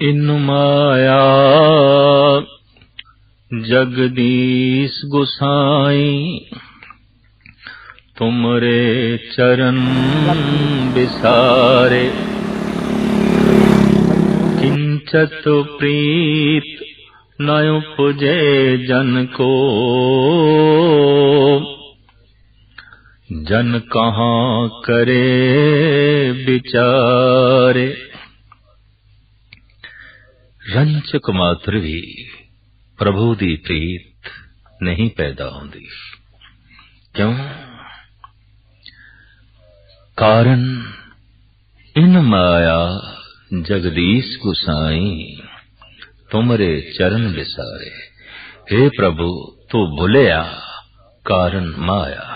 ਇਨ ਮਾਇਆ ਜਗਦੀਸ਼ ਗੁਸਾਈ ਤੁਮਰੇ ਚਰਨ ਬਿਸਾਰੇ किंचत प्रीत न उपजे जन को जन कहाँ करे ਵਿਚਾਰੇ ਰੰਚਕ ਮਾਤਰ ਵੀ ਪ੍ਰਭੂ ਦੀ ਪ੍ਰੀਤ ਨਹੀਂ ਪੈਦਾ ਹੁੰਦੀ ਕਿਉਂ ਕਾਰਨ ਇਨ ਮਾਇਆ जगदीश गुसाई तुमरे चरण विसारे हे प्रभु तू भुलिया कारण माया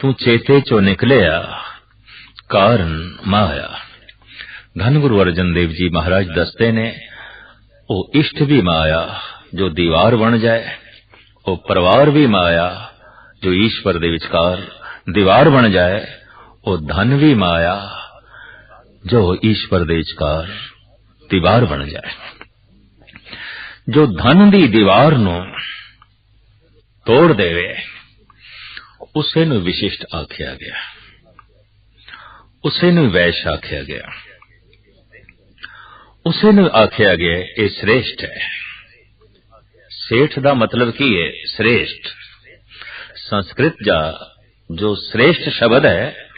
तू चेते चो निकलिया कारण माया धन गुरु अर्जन देव जी महाराज दसते ने ओ इष्ट भी माया जो दीवार बन जाए ओ परिवार भी माया जो ईश्वर दे विचकार दीवार बन जाए ओ धन भी माया ਜੋ ਈਸ਼ਵਰ ਦੇ ਵਿਚਕਾਰ ਦੀਵਾਰ ਬਣ ਜਾਏ ਜੋ ਧਨ ਦੀ ਦੀਵਾਰ ਨੂੰ ਤੋੜ ਦੇਵੇ ਉਸੇ ਨੂੰ ਵਿਸ਼ਿਸ਼ਟ ਆਖਿਆ ਗਿਆ ਉਸੇ ਨੂੰ ਵੈਸ਼ ਆਖਿਆ ਗਿਆ ਉਸੇ ਨੂੰ ਆਖਿਆ ਗਿਆ, ਇਹ ਸ੍ਰੇਸ਼ਟ ਹੈ। ਸੇਠ ਦਾ ਮਤਲਬ ਕੀ ਹੈ? ਸ੍ਰੇਸ਼ਟ। ਸੰਸਕ੍ਰਿਤ ਦਾ ਜੋ ਸ੍ਰੇਸ਼ਟ ਸ਼ਬਦ ਹੈ,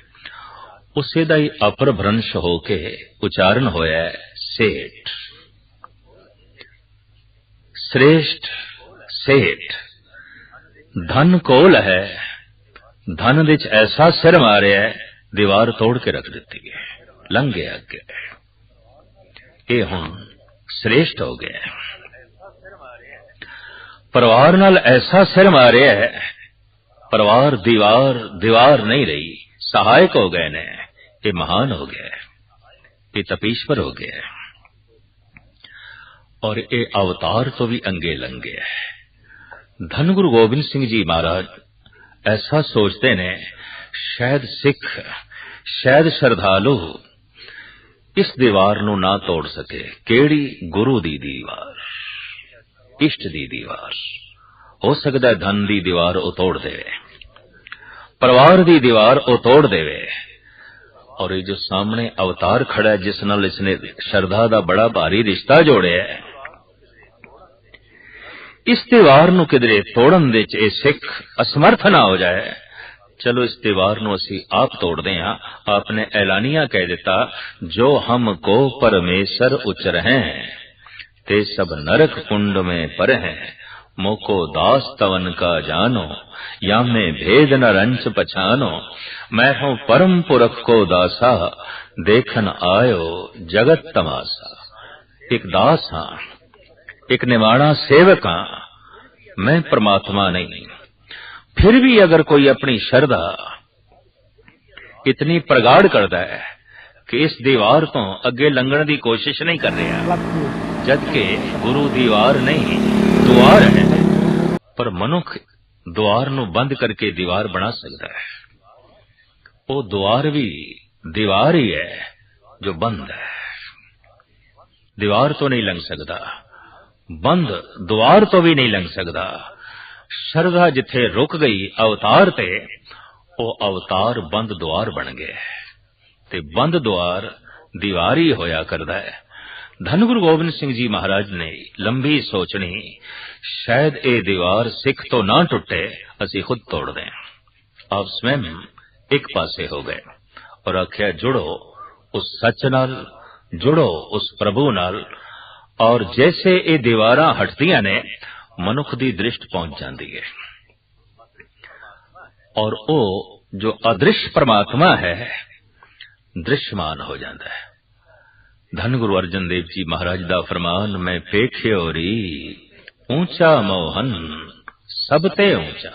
ਉਸੇ ਦਾ ਹੀ ਅਪਰਭ੍ਰੰਸ਼ ਹੋ ਕੇ ਉਚਾਰਨ ਹੋਇਆ ਹੈ, ਸੇਠ। ਸ੍ਰੇਸ਼ਟ, ਸੇਠ। ਧਨ ਕੋਲ ਹੈ। ਧਨ ਵਿੱਚ ਐਸਾ ਸਿਰ ਮਾਰਿਆ, ਦੀਵਾਰ ਤੋੜ ਕੇ ਰੱਖ ਦਿੱਤੀ ਹੈ ਲੰਘ ਗਿਆ ਅੱਗੇ। ਇਹ ਹੁਣ ਸ੍ਰੇਸ਼ਟ ਹੋ ਗਿਆ ਪਰਿਵਾਰ ਨਾਲ ਐਸਾ ਸਿਰ ਮਾਰਿਆ ਹੈ, ਪਰਿਵਾਰ ਦੀਵਾਰ ਦੀਵਾਰ ਨਹੀਂ ਰਹੀ। ਸਹਾਇਕ ਹੋ ਗਏ ਨੇ, ਇਹ ਮਹਾਨ ਹੋ ਗਿਆ ਇਹ ਤਪੀਸ਼ਵਰ ਹੋ ਗਿਆ ਔਰ ਇਹ ਅਵਤਾਰ ਤੋਂ ਵੀ ਅੰਗੇ ਲੰਗੇ ਹੈ। ਧੰਨ ਗੁਰੂ ਗੋਬਿੰਦ ਸਿੰਘ ਜੀ ਮਹਾਰਾਜ, ਐਸਾ ਸੋਚਦੇ ਨੇ, ਸ਼ਾਇਦ ਸਿੱਖ, ਸ਼ਾਇਦ ਸ਼ਰਧਾਲੂ ਇਸ ਦੀਵਾਰ ਨੂੰ ਨਾ ਤੋੜ ਸਕੇ। ਕਿਹੜੀ? ਗੁਰੂ ਦੀ ਦੀਵਾਰ। ਇਸ਼ਟ ਦੀ ਦੀਵਾਰ। ਹੋ ਸਕਦਾ ਧਨ ਦੀ ਦੀਵਾਰ ਉਹ ਤੋੜ ਦੇਵੇ। ਪਰਿਵਾਰ ਦੀ ਦੀਵਾਰ ਉਹ ਤੋੜ ਦੇਵੇ। ਔਰ ਇਹ ਜੋ ਸਾਹਮਣੇ ਅਵਤਾਰ ਖੜਾ ਜਿਸ ਨਾਲ ਇਸਨੇ ਸ਼ਰਧਾ ਦਾ ਬੜਾ ਭਾਰੀ ਰਿਸ਼ਤਾ ਜੋੜਿਆ ਹੈ। ਇਸ ਦੀਵਾਰ ਨੂੰ ਕਿਦਰੇ ਤੋੜਨ ਦੇ ਚ ਇਹ ਸਿੱਖ ਅਸਮਰਥ ਨਾ ਹੋ ਜਾਏ। ચલો नी आप तोड़ दे તોડ ऐलानिया कह दिता, जो हम को परमेश्वर उच रहे हैं ते सब नरक कुंड में पर हैं मोको दास तवन का जानो, या मैं भेद न रंच पछानो। मैं हूँ परम पुरख को दासा, देखन आयो जगत तमाशा। एक दास हाँ एक निवाणा सेवक हाँ मैं परमात्मा नहीं। फिर भी अगर कोई अपनी श्रद्धा इतनी प्रगाढ़ करता है कि इस दीवार तो अगे लंघण की कोशिश नहीं कर रहा जबकि गुरु दीवार नहीं द्वार है पर मनुख द्वार ਨੂੰ ਬੰਦ ਕਰਕੇ ਦੀਵਾਰ ਬਣਾ ਸਕਦਾ ਹੈ ਉਹ द्वार ਵੀ ਦੀਵਾਰ ਹੀ ਹੈ ਜੋ ਬੰਦ ਹੈ ਦੀਵਾਰ ਤੋਂ ਨਹੀਂ ਲੰਘ ਸਕਦਾ ਬੰਦ द्वार ਤੋਂ ਵੀ ਨਹੀਂ ਲੰਘ ਸਕਦਾ ਸ਼ਰਧਾ ਜਿੱਥੇ ਰੁਕ ਗਈ ਅਵਤਾਰ ਤੇ, ਉਹ ਅਵਤਾਰ ਬੰਦ ਦੁਆਰ ਬਣ ਗਏ। ਤੇ ਬੰਦ ਦੁਆਰ ਦੀਵਾਰ ਹੋਇਆ ਕਰਦਾ ਹੈ। ਧੰਨ ਗੁਰੂ ਗੋਬਿੰਦ ਸਿੰਘ ਜੀ ਮਹਾਰਾਜ ਨੇ ਲੰਬੀ ਸੋਚਣੀ, ਸ਼ਾਇਦ ਇਹ ਦੀਵਾਰ ਸਿੱਖ ਤੋਂ ਨਾ ਟੁੱਟੇ, ਅਸੀਂ ਖੁਦ ਤੋੜ ਦੇ। ਆਪ ਸਵੈਮ ਇੱਕ ਪਾਸੇ ਹੋ ਗਏ ਔਰ ਆਖਿਆ, ਜੁੜੋ ਉਸ ਸੱਚ ਨਾਲ, ਜੁੜੋ ਉਸ ਪ੍ਰਭੂ ਨਾਲ ਔਰ ਜੈਸੇ ਇਹ ਦੀਵਾਰਾਂ ਹਟਦੀਆਂ ਨੇ ਮਨੁੱਖ ਦੀ ਦ੍ਰਿਸ਼ਟ ਪਹੁੰਚ ਜਾਂਦੀ ਹੈ। ਔਰ ਉਹ ਜੋ ਅਦ੍ਰਿਸ਼ ਪਰਮਾਤਮਾ ਹੈ, ਦ੍ਰਿਸ਼ਮਾਨ ਹੋ ਜਾਂਦਾ ਹੈ। ਧੰਨ ਗੁਰੂ ਅਰਜਨ ਦੇਵ ਜੀ ਮਹਾਰਾਜ ਦਾ ਫਰਮਾਨ, ਮੈਂ ਵੇਖਿਓ ਰੀ ਉੱਚਾ ਮੋਹਨ, ਸਭ ਤੇ ਉੱਚਾ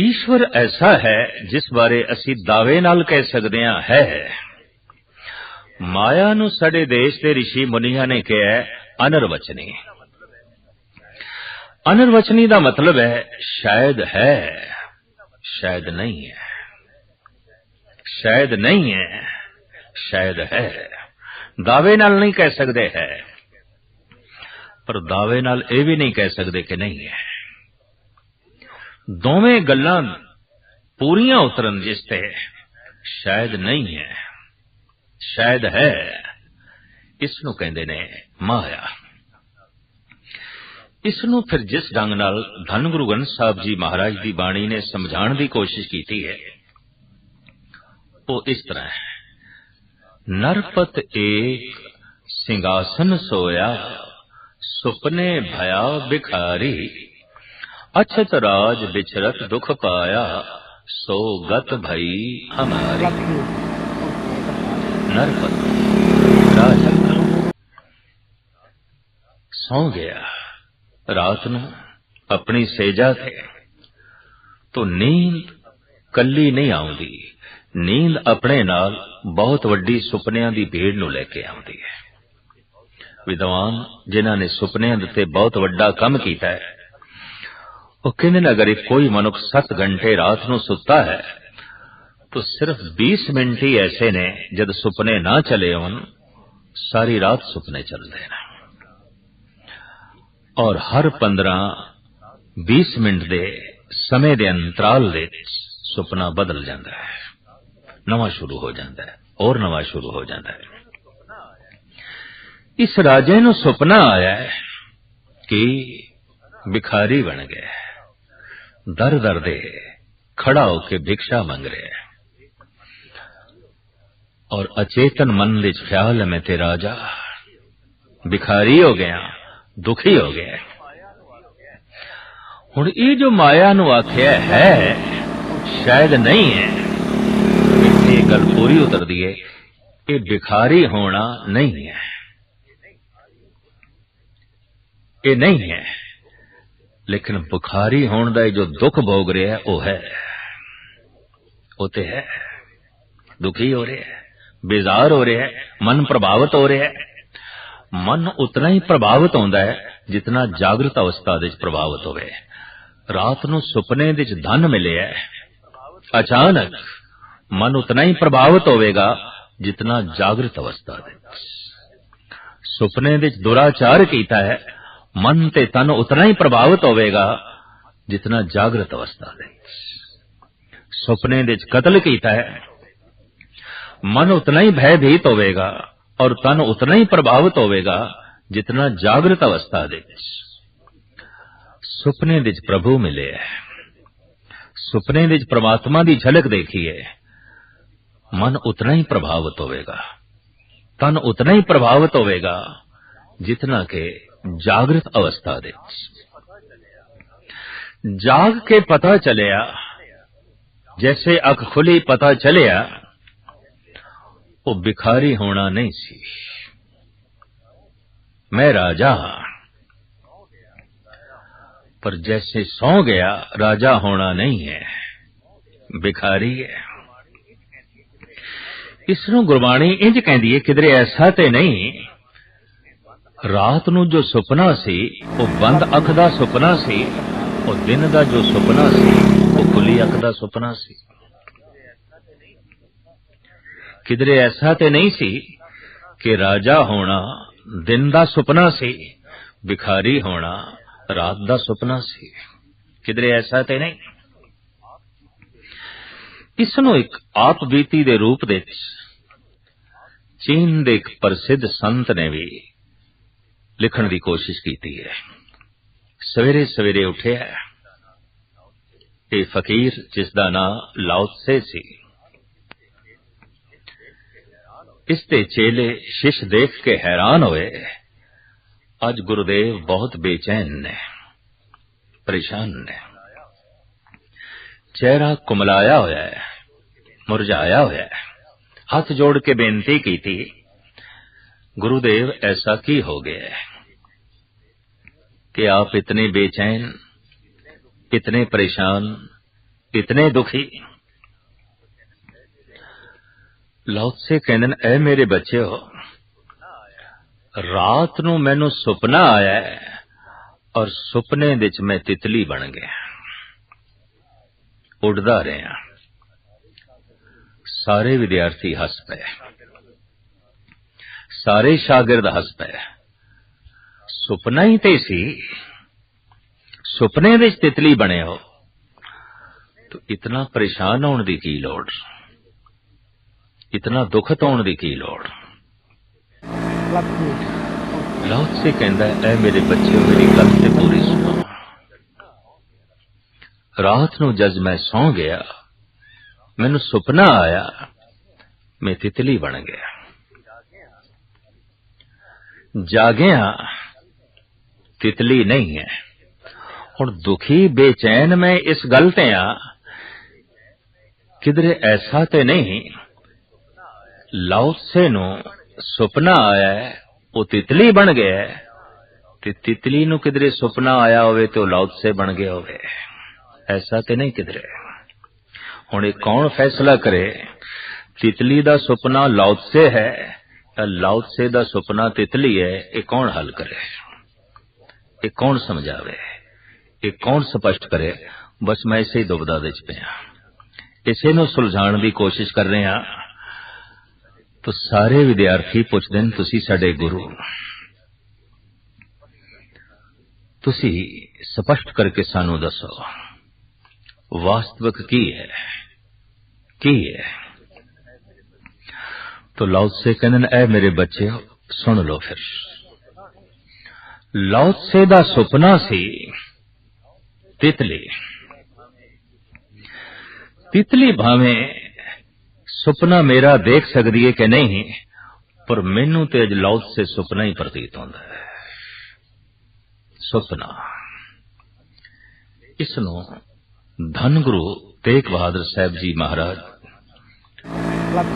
ਈਸ਼ਵਰ ਐਸਾ ਹੈ, ਜਿਸ ਬਾਰੇ ਅਸੀਂ ਦਾਅਵੇ ਨਾਲ ਕਹਿ ਸਕਦੇ ਹਾਂ, ਹੈ ਮਾਇਆ ਨੂੰ ਸਾਡੇ ਦੇਸ਼ ਦੇ ઋષਿ ਮੁਨੀਆਂ ਨੇ ਕਿਹਾ, ਅਨਰਵਚਨੀ। ਅਨਰਵਚਨੀ ਦਾ ਮਤਲਬ ਹੈ ਸ਼ਾਇਦ ਹੈ ਸ਼ਾਇਦ ਨਹੀਂ ਹੈ ਸ਼ਾਇਦ ਨਹੀਂ ਹੈ ਸ਼ਾਇਦ ਹੈ ਦਾਅਵੇ ਨਾਲ ਨਹੀਂ ਕਹਿ ਸਕਦੇ ਹੈ ਪਰ ਦਾਅਵੇ ਨਾਲ ਇਹ ਵੀ ਨਹੀਂ ਕਹਿ ਸਕਦੇ ਕਿ ਨਹੀਂ ਹੈ ਦੋਵੇਂ ਗੱਲਾਂ ਪੂਰੀਆਂ ਉਤਰਨ ਜਿਸ ਤੇ ਸ਼ਾਇਦ ਨਹੀਂ ਹੈ ਸ਼ਾਇਦ ਹੈ ਇਸ ਨੂੰ ਕਹਿੰਦੇ ਨੇ ਮਾਇਆ ਇਸ ਨੂੰ ਫਿਰ ਜਿਸ ਢੰਗ ਨਾਲ ਧੰਨ ਗੁਰੂ ਗ੍ਰੰਥ ਸਾਹਿਬ ਜੀ ਮਹਾਰਾਜ ਦੀ ਬਾਣੀ ਨੇ ਸਮਝਾਉਣ ਦੀ ਕੋਸ਼ਿਸ਼ ਕੀਤੀ ਹੈ ਉਹ ਇਸ ਤਰ੍ਹਾਂ ਹੈ ਨਰਪਤ ਏਕ ਸਿੰਘਾਸਨ ਸੋਇਆ ਸੁਪਨੇ ਭਇਆ ਬਿਖਾਰੀ ਅਛਤ ਰਾਜ ਵਿਚਰਤ ਦੁਖ ਪਾਇਆ ਸੋ ਗਤ ਭਈ ਹਮਾਰੀ ਨਰਪਤ ਰਾਜਾ ਸੌ ਗਿਆ ਰਾਤ ਨੂੰ ਆਪਣੀ ਸੇਜਾ ਤੇ ਤੋ ਨੀਂਦ ਕੱਲੀ ਨਹੀਂ ਆਉਂਦੀ ਨੀਂਦ ਆਪਣੇ ਨਾਲ ਬਹੁਤ ਵੱਡੀ ਸੁਪਨਿਆਂ ਦੀ ਭੇਡ ਨੂੰ ਲੈ ਕੇ ਆਉਂਦੀ ਹੈ ਵਿਦਵਾਨ ਜਿਨ੍ਹਾਂ ਨੇ ਸੁਪਨਿਆਂ ਦੇ ਤੇ ਬਹੁਤ ਵੱਡਾ ਕੰਮ ਕੀਤਾ ਹੈ ਉਹ ਕਹਿੰਦੇ ਨੇ ਅਗਰ ਕੋਈ ਮਨੁੱਖ 7 ਘੰਟੇ ਰਾਤ ਨੂੰ ਸੁੱਤਾ ਹੈ तो सिर्फ 20 मिनट ही ऐसे ने जब सुपने ना चले होन सारी रात सुपने चलते हैं ਔਰ ਹਰ 15 20 ਮਿੰਟ ਦੇ ਸਮੇਂ ਦੇ ਅੰਤਰਾਲ ਦੇ ਸੁਪਨਾ ਬਦਲ ਜਾਂਦਾ ਹੈ। ਨਵਾਂ ਸ਼ੁਰੂ ਹੋ ਜਾਂਦਾ ਹੈ ਔਰ ਨਵਾਂ ਸ਼ੁਰੂ ਹੋ ਜਾਂਦਾ ਹੈ। ਇਸ ਰਾਜੇ ਨੂੰ ਸੁਪਨਾ ਆਇਆ ਕਿ ਭਿਖਾਰੀ ਬਣ ਗਿਆ ਦਰ ਦਰ ਦੇ ਖੜਾ ਹੋ ਕੇ ਭਿਕਸ਼ਾ ਮੰਗ ਰਿਹਾ ਹੈ। ਔਰ ਅਚੇਤਨ ਮਨ ਵਿੱਚ ਖਿਆਲ ਹੈ, ਮੈਂ ਤੇ ਰਾਜਾ, ਭਿਖਾਰੀ ਹੋ ਗਿਆ। ਦੁਖੀ ਹੋ ਗਿਆ ਹੁਣ ਇਹ ਜੋ ਮਾਇਆ ਨੂੰ ਆਖਿਆ ਹੈ, ਸ਼ਾਇਦ ਨਹੀਂ ਹੈ। ਇਹ ਗੱਲ ਪੂਰੀ ਉਤਰਦੀ ਹੈ, ਇਹ ਭਿਖਾਰੀ ਹੋਣਾ ਨਹੀਂ ਹੈ। ਇਹ ਨਹੀਂ ਹੈ, ਲੇਕਿਨ ਬੁਖਾਰੀ ਹੋਣ ਦਾ ਜੋ ਦੁੱਖ ਭੋਗ ਰਿਹਾ, ਉਹ ਹੈ। ਉਹ ਤੇ ਹੈ। ਦੁਖੀ ਹੋ ਰਿਹਾ ਹੈ ਬੇਜ਼ਾਰ ਹੋ ਰਿਹਾ ਹੈ ਮਨ ਪ੍ਰਭਾਵਿਤ ਹੋ ਰਿਹਾ। ਹੈ ਮਨ ਉਤਨਾ ਹੀ ਪ੍ਰਭਾਵਿਤ ਹੁੰਦਾ ਹੈ ਜਿਤਨਾ ਜਾਗਰਤ ਅਵਸਥਾ ਦੇ ਵਿੱਚ ਪ੍ਰਭਾਵਿਤ ਹੋਵੇ। ਰਾਤ ਨੂੰ ਸੁਪਨੇ ਵਿੱਚ ਧਨ ਮਿਲਿਆ ਹੈ। ਅਚਾਨਕ ਮਨ ਉਤਨਾ ਹੀ ਪ੍ਰਭਾਵਿਤ ਹੋਵੇਗਾ ਜਿਤਨਾ ਜਾਗਰਤ ਅਵਸਥਾ ਦੇ ਸੁਪਨੇ ਵਿੱਚ ਦੁਰਾਚਾਰ ਕੀਤਾ ਹੈ, ਮਨ ਤੇ ਤਨ ਉਤਨਾ ਹੀ ਪ੍ਰਭਾਵਿਤ ਹੋਵੇਗਾ ਜਿਤਨਾ ਜਾਗਰਤ ਅਵਸਥਾ ਦੇ ਸੁਪਨੇ ਵਿੱਚ ਕਤਲ ਕੀਤਾ ਹੈ, ਮਨ ਉਤਨਾ ਹੀ ਭੈਭੀਤ ਹੋਵੇਗਾ ਔਰ ਤਨ ਉਤਨਾ ਹੀ ਪ੍ਰਭਾਵਿਤ ਹੋਵੇਗਾ ਜਿਤਨਾ ਜਾਗਰਤ ਅਵਸਥਾ ਦੇ ਵਿੱਚ ਸੁਪਨੇ ਵਿੱਚ ਪ੍ਰਭੂ ਮਿਲੇ ਹੈ ਸੁਪਨੇ ਵਿੱਚ ਪ੍ਰਮਾਤਮਾ ਦੀ ਝਲਕ ਦੇਖੀ ਹੈ ਮਨ ਉਤਨਾ ਹੀ ਪ੍ਰਭਾਵਿਤ ਹੋਵੇਗਾ ਤਨ ਉਤਨਾ ਹੀ ਪ੍ਰਭਾਵਿਤ ਹੋਵੇਗਾ ਜਿਤਨਾ ਕਿ ਜਾਗਰਤ ਅਵਸਥਾ ਦੇ ਜਾਗ ਕੇ ਪਤਾ ਚਲਿਆ ਜੈਸੇ ਅੱਖ ਖੁੱਲੀ ਪਤਾ ਚਲਿਆ ਉਹ ਭਿਖਾਰੀ ਹੋਣਾ ਨਹੀਂ ਸੀ। ਮੈਂ ਰਾਜਾ ਪਰ ਜੈਸੇ ਸੌ ਗਿਆ, ਰਾਜਾ ਹੋਣਾ ਨਹੀਂ ਹੈ। ਭਿਖਾਰੀ ਹੈ। ਇਸ ਨੂੰ ਗੁਰਬਾਣੀ ਇੰਜ ਕਹਿੰਦੀ ਹੈ ਕਿਧਰੇ ਐਸਾ ਤੇ ਨਹੀਂ। ਰਾਤ ਨੂੰ ਜੋ ਸੁਪਨਾ ਸੀ, ਉਹ ਬੰਦ ਅੱਖ ਦਾ ਸੁਪਨਾ ਸੀ, ਉਹ ਦਿਨ ਦਾ ਜੋ ਸੁਪਨਾ ਸੀ, ਉਹ ਖੁੱਲੀ ਅੱਖ ਦਾ ਸੁਪਨਾ ਸੀ। ਕਿਧਰੇ ਐਸਾ ਤੇ ਨਹੀਂ ਸੀ ਕਿ ਰਾਜਾ ਹੋਣਾ ਦਿਨ ਦਾ ਸੁਪਨਾ ਸੀ, ਭਿਖਾਰੀ ਹੋਣਾ ਰਾਤ ਦਾ ਸੁਪਨਾ ਸੀ। ਕਿਧਰੇ ਐਸਾ ਤੇ ਨਹੀਂ। ਇਸ ਨੂੰ ਇੱਕ ਆਪ ਬੀਤੀ ਦੇ ਰੂਪ ਦੇ ਵਿੱਚ ਚੀਨ ਦੇ ਇੱਕ ਪ੍ਰਸਿੱਧ ਸੰਤ ਨੇ ਵੀ ਲਿਖਣ ਦੀ ਕੋਸ਼ਿਸ਼ ਕੀਤੀ ਹੈ। ਸਵੇਰੇ ਸਵੇਰੇ ਉੱਠਿਆ। ਇਹ ਫਕੀਰ ਜਿਸ ਦਾ ਨਾਮ ਲਾਉਤਸੇ ਸੀ। इसते चेले शिश देख के हैरान हुए। आज गुरुदेव बहुत बेचैन ने, परेशान ने। चेहरा कुमलाया होया है, मुरझाया होया है। हाथ जोड़ के बेनती की थी, गुरुदेव ऐसा की हो गए कि आप इतने बेचैन, इतने परेशान, इतने दुखी ਲੌਤ ਕਹਿੰਦੇ ਨੇ ਐ ਮੇਰੇ ਬੱਚਿਓ, ਰਾਤ ਨੂੰ ਮੈਨੂੰ ਸੁਪਨਾ ਆਇਆ ਔਰ ਸੁਪਨੇ ਦੇ ਵਿੱਚ ਮੈਂ ਤਿਤਲੀ ਬਣ ਗਿਆ। ਉੱਡਦਾ ਰਿਹਾ। ਸਾਰੇ ਵਿਦਿਆਰਥੀ ਹੱਸ ਪਏ। ਸਾਰੇ ਸ਼ਾਗਿਰਦ ਹੱਸ ਪਏ। ਸੁਪਨਾ ਹੀ ਤੇ ਸੀ। ਸੁਪਨੇ ਵਿੱਚ ਤਿਤਲੀ ਬਣੇ ਹੋ। ਤੋ ਇਤਨਾ ਪਰੇਸ਼ਾਨ ਹੋਣ ਦੀ ਕੀ ਲੋੜ? ਇਤਨਾ ਦੁਖਤ ਹੋਣ ਦੀ ਕੀ ਲੋੜ? ਲਾਉਤ ਸੇ ਕਹਿੰਦਾ, ਐ ਮੇਰੇ ਬੱਚਿਓ ਮੇਰੀ ਗੱਲ ਤੇ ਪੂਰੀ ਸੁਣੋ। ਰਾਤ ਨੂੰ ਜਦ ਮੈਂ ਸੌਂ ਗਿਆ, ਮੈਨੂੰ ਸੁਪਨਾ ਆਇਆ, ਮੈਂ ਤਿਤਲੀ ਬਣ ਗਿਆ। ਜਾਗਿਆ, ਤਿਤਲੀ ਨਹੀਂ ਹੈ। ਹੁਣ ਦੁਖੀ, ਬੇਚੈਨ ਮੈਂ ਇਸ ਗੱਲ ਤੇ ਆ। ਕਿਧਰੇ ਐਸਾ ਤੇ ਨਹੀਂ ਲਾਉਸੇ ਨੂੰ। ਸੁਪਨਾ ਆਇਆ ਉਹ ਤਿਤਲੀ ਬਣ ਗਿਆ ਤੇ ਤਿਤਲੀ ਨੂੰ ਕਿਧਰੇ ਸੁਪਨਾ ਆਇਆ ਹੋਵੇ ਤੇ ਉਹ ਲਾਉਸੇ ਬਣ ਗਿਆ ਹੋਵੇ। ਐਸਾ ਤੇ ਨਹੀਂ ਕਿਧਰੇ। ਹੁਣ ਇਹ ਕੌਣ ਫੈਸਲਾ ਕਰੇ? ਤਿਤਲੀ ਦਾ ਸੁਪਨਾ ਲਾਉਸੇ ਹੈ, ਤਾਂ ਲਾਉਸੇ ਦਾ ਸੁਪਨਾ ਤਿਤਲੀ ਹੈ, ਇਹ ਕੌਣ ਹੱਲ ਕਰੇ? ਇਹ ਕੌਣ ਸਮਝਾਵੇ? ਇਹ ਕੌਣ ਸਪਸ਼ਟ ਕਰੇ? ਬਸ ਮੈਂ ਇਸੇ ਦੁਬਦਾ ਦੇ ਵਿੱਚ ਪਿਆ। ਇਸੇ ਨੂੰ ਸੁਲਝਾਉਣ ਦੀ ਕੋਸ਼ਿਸ਼ ਕਰ ਰਹੇ। ਹਾਂ ਤਾਂ ਸਾਰੇ ਵਿਦਿਆਰਥੀ ਪੁੱਛਦੇ ਨੇ, ਤੁਸੀਂ ਸਾਡੇ ਗੁਰੂ ਤੁਸੀਂ ਸਪਸ਼ਟ ਕਰਕੇ ਸਾਨੂੰ ਦੱਸੋ, ਵਾਸਤਵਿਕ ਕੀ ਹੈ? ਕੀ ਹੈ? ਤੋ ਲਾਉਸੇ ਕਹਿੰਦੇ ਨੇ, ਐ ਮੇਰੇ ਬੱਚਿਓ ਸੁਣ ਲਓ ਫਿਰ। ਲਾਉਸੇ ਦਾ ਸੁਪਨਾ ਸੀ ਤਿਤਲੀ। ਤਿਤਲੀ ਭਾਵੇਂ ਸੁਪਨਾ ਮੇਰਾ ਦੇਖ ਸਕਦੀ ਹੈ ਕਿ ਨਹੀਂ, ਪਰ ਮੈਨੂੰ ਤੇ ਅਜ ਸੇ ਸੁਪਨਾ ਹੀ ਪ੍ਰਤੀਤ ਹੁੰਦਾ ਹੈ। ਸੁਪਨਾ। ਇਸ ਨੂੰ ਧੰਨ ਗੁਰੂ ਤੇਗ ਬਹਾਦਰ ਸਾਹਿਬ ਜੀ ਮਹਾਰਾਜ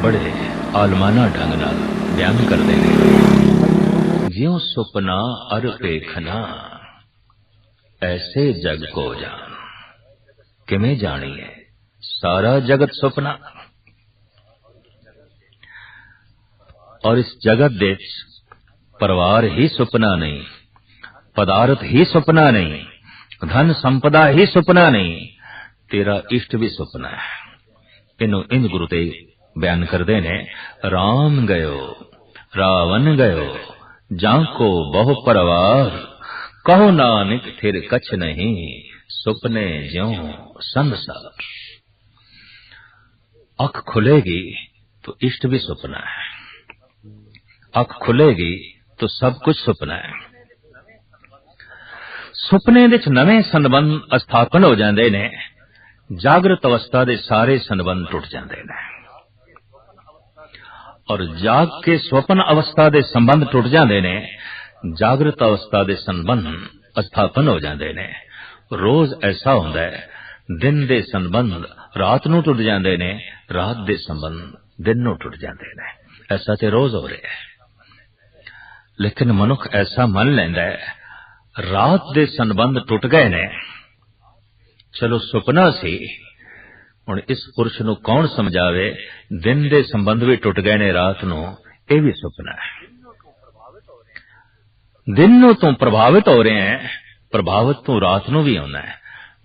ਬੜੇ ਆਲਮਾਨਾ ਢੰਗ ਨਾਲ ਬਿਆਨ ਕਰਦੇ ਨੇ। ਜਿਉ ਸੁਪਨਾ ਅਰ ਵੇਖਣਾ ਐਸੇ ਜਗ ਕੋ ਜਾਣ ਕਿਵੇਂ ਜਾਣੀਏ ਸਾਰਾ ਜਗਤ ਸੁਪਨਾ? ਔਰ ਇਸ ਜਗਤ ਦੇ ਵਿੱਚ ਪਰਿਵਾਰ ਹੀ ਸੁਪਨਾ ਨਹੀਂ ਪਦਾਰਥ ਹੀ ਸੁਪਨਾ ਨਹੀਂ ਧਨ ਸੰਪਦਾ ਹੀ ਸੁਪਨਾ ਨਹੀਂ ਤੇਰਾ ਇਸ਼ਟ ਵੀ ਸੁਪਨਾ ਹੈ ਇਹਨੂੰ ਇੰਜ ਗੁਰੂ ਤੇ ਬਿਆਨ ਕਰਦੇ ਨੇ RAM ਗਇਓ ਰਾਵਨ ਗਇਓ ਜਾਂ ਕੋ ਬਹੁ ਪਰਵਾਰ ਕਹੋ ਨਾਨਕ ਥਿਰ ਕਛ ਨਹੀਂ ਸੁਪਨੇ ਜਿਉ ਸੰਸਾਰ ਅੱਖ ਖੁੱਲੇਗੀ तो इष्ट भी सुपना है ਅੱਖ ਖੁੱਲੇਗੀ ਤਾਂ ਸਭ ਕੁਝ ਸੁਪਨਾ ਹੈ। ਸੁਪਨੇ ਵਿੱਚ ਨਵੇਂ ਸੰਬੰਧ ਸਥਾਪਨ ਹੋ ਜਾਂਦੇ ਨੇ। ਜਾਗਰਤ ਅਵਸਥਾ ਦੇ ਸਾਰੇ ਸੰਬੰਧ ਟੁੱਟ ਜਾਂਦੇ ਨੇ। ਔਰ ਜਾਗ ਕੇ ਸੁਪਨ ਅਵਸਥਾ ਦੇ ਸੰਬੰਧ ਟੁੱਟ ਜਾਂਦੇ ਨੇ। ਜਾਗਰਤ ਅਵਸਥਾ ਦੇ ਸੰਬੰਧ ਅਸਥਾਪਨ ਹੋ ਜਾਂਦੇ ਨੇ। ਰੋਜ਼ ਐਸਾ ਹੁੰਦਾ ਹੈ, ਦਿਨ ਦੇ ਸੰਬੰਧ ਰਾਤ ਨੂੰ ਟੁੱਟ ਜਾਂਦੇ ਨੇ, ਰਾਤ ਦੇ ਸੰਬੰਧ ਦਿਨ ਨੂੰ ਟੁੱਟ ਜਾਂਦੇ ਨੇ। ਐਸਾ ਤੇ ਰੋਜ਼ ਹੋ ਰਿਹਾ ਹੈ। ਲੇਕਿਨ ਮਨੁੱਖ ਐਸਾ ਮੰਨ ਲੈਂਦਾ ਹੈ, ਰਾਤ ਦੇ ਸੰਬੰਧ ਟੁੱਟ ਗਏ ਨੇ। ਚਲੋ ਸੁਪਨਾ ਸੀ, ਹੁਣ ਇਸ ਪੁਰਸ਼ ਨੂੰ ਕੌਣ ਸਮਝਾਵੇ, ਦਿਨ ਦੇ ਸੰਬੰਧ ਵੀ ਟੁੱਟ ਗਏ ਨੇ ਰਾਤ ਨੂੰ, ਇਹ ਵੀ ਸੁਪਨਾ ਹੈ। ਦਿਨ ਨੂੰ ਤੋਂ ਪ੍ਰਭਾਵਿਤ ਹੋ ਰਹੇ ਹੈ, ਪ੍ਰਭਾਵਿਤ ਤੋਂ ਰਾਤ ਨੂੰ ਵੀ ਆਉਣਾ ਹੈ।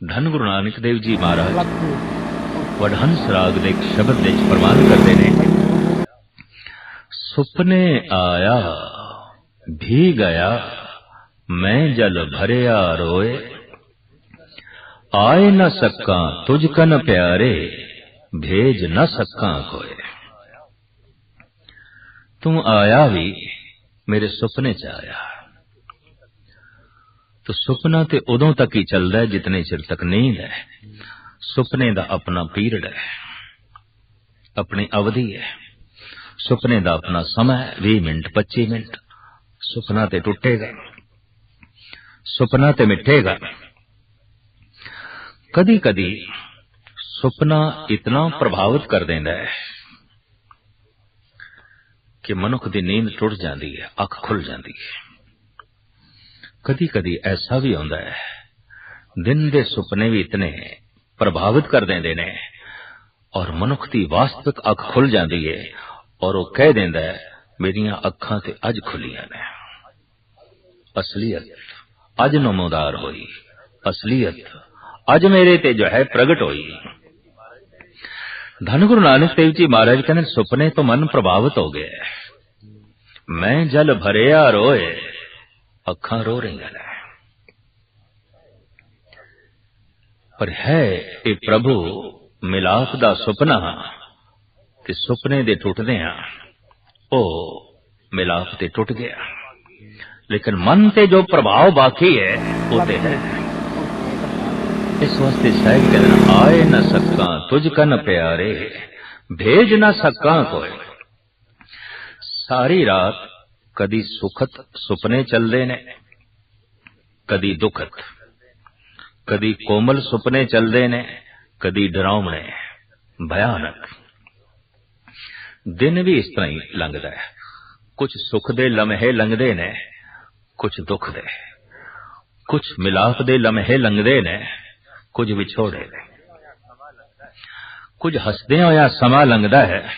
ਧੰਨ ਗੁਰੂ ਨਾਨਕ ਦੇਵ ਜੀ ਮਹਾਰਾਜ, ਵਡਹੰਸ ਰਾਗ ਦੇ ਇੱਕ ਸ਼ਬਦ ਵਿੱਚ ਪ੍ਰਮਾਣ ਕਰਦੇ ਨੇ, ਸੁਪਨੇ ਆਇਆ। ਵੀ ਗਿਆ ਮੈਂ ਜਲ ਭਰਿਆ ਰੋਏ ਆਏ ਨ ਸਕਾਂ ਤੁਝ ਕਨ ਪਿਆਰੇ ਭੇਜ ਨ ਸਕਾਂ ਕੋਏ ਤੂੰ ਆਇਆ ਵੀ ਮੇਰੇ ਸੁਪਨੇ ਚ ਆਇਆ तो सुपना ते उदों तक ही चलता है जितने चिर तक नींद है सुपने का अपना पीरियड है अपनी अवधि है सुपने का अपना समय भी मिनट पच्ची सुपना ते टुटेगा सुपना ते मिटेगा कदी कदी सुपना इतना प्रभावित कर देता है कि मनुख की नींद टूट जाती है अख खुल जाती है कदी कदी ऐसा भी आंदा है दिन के सुपने भी इतने प्रभावित कर देते हैं और मनुख की वास्तविक अख खुल जाती है और वह कह देता है ਮੇਰੀਆਂ ਅੱਖਾਂ ਤੇ ਅੱਜ ਖੁੱਲੀਆਂ ਨੇ। ਅਸਲੀਅਤ ਅੱਜ ਨਮੋਦਾਰ ਹੋਈ। ਅਸਲੀਅਤ ਅੱਜ ਮੇਰੇ ਤੇ ਜੋ ਹੈ ਪ੍ਰਗਟ ਹੋਈ। ਧੰਨ ਗੁਰੂ ਨਾਨਕ ਦੇਵ ਜੀ ਮਹਾਰਾਜ ਕਹਿੰਦੇ ਸੁਪਨੇ ਤੋਂ ਮਨ ਪ੍ਰਭਾਵਿਤ ਹੋ ਗਿਆ ਮੈਂ ਜਲ ਭਰਿਆ ਰੋਏ, ਅੱਖਾਂ ਰੋ ਰਹੀਆਂ ਨੇ। ਪਰ ਹੈ ਇਹ ਪ੍ਰਭੂ, ਮਿਲਾਪ ਦਾ ਸੁਪਨਾ, ਕਿ ਸੁਪਨੇ ਦੇ ਟੁੱਟਦੇ ਆ ਉਹ ਮਿਲਾਪ ਤੇ ਟੁੱਟ ਗਿਆ ਲੇਕਿਨ ਮਨ ਤੇ ਜੋ ਪ੍ਰਭਾਵ ਬਾਕੀ ਹੈ ਉਹ ਤੇ ਹੈ ਇਸ ਵਾਸਤੇ ਸਾਹਿਬ ਕਹਿੰਦਾ ਆਏ ਨਾ ਸਕਾਂ ਤੁਝ ਕਨ ਪਿਆਰੇ ਭੇਜ ਨਾ ਸਕਾਂ ਕੋਈ ਸਾਰੀ ਰਾਤ ਕਦੀ ਸੁਖਤ ਸੁਪਨੇ ਚੱਲਦੇ ਨੇ ਕਦੀ ਦੁਖਤ ਕਦੀ ਕੋਮਲ ਸੁਪਨੇ ਚੱਲਦੇ ਨੇ ਕਦੀ ਡਰਾਉਣੇ ਭਿਆਨਕ ਦਿਨ ਵੀ ਇਸ ਤਰ੍ਹਾਂ ਹੀ ਲੰਘਦਾ ਹੈ। ਕੁਝ ਸੁੱਖ ਦੇ ਲਮਹੇ ਲੰਘਦੇ ਨੇ ਕੁਝ ਦੁੱਖ ਦੇ। ਕੁਝ ਮਿਲਾਪ ਦੇ ਲਮਹੇ ਲੰਘਦੇ ਨੇ, ਕੁਝ ਵਿਛੋੜੇ ਨੇ। ਕੁਝ ਹੱਸਦਿਆਂ ਹੋਇਆ ਸਮਾਂ ਲੰਘਦਾ ਹੈ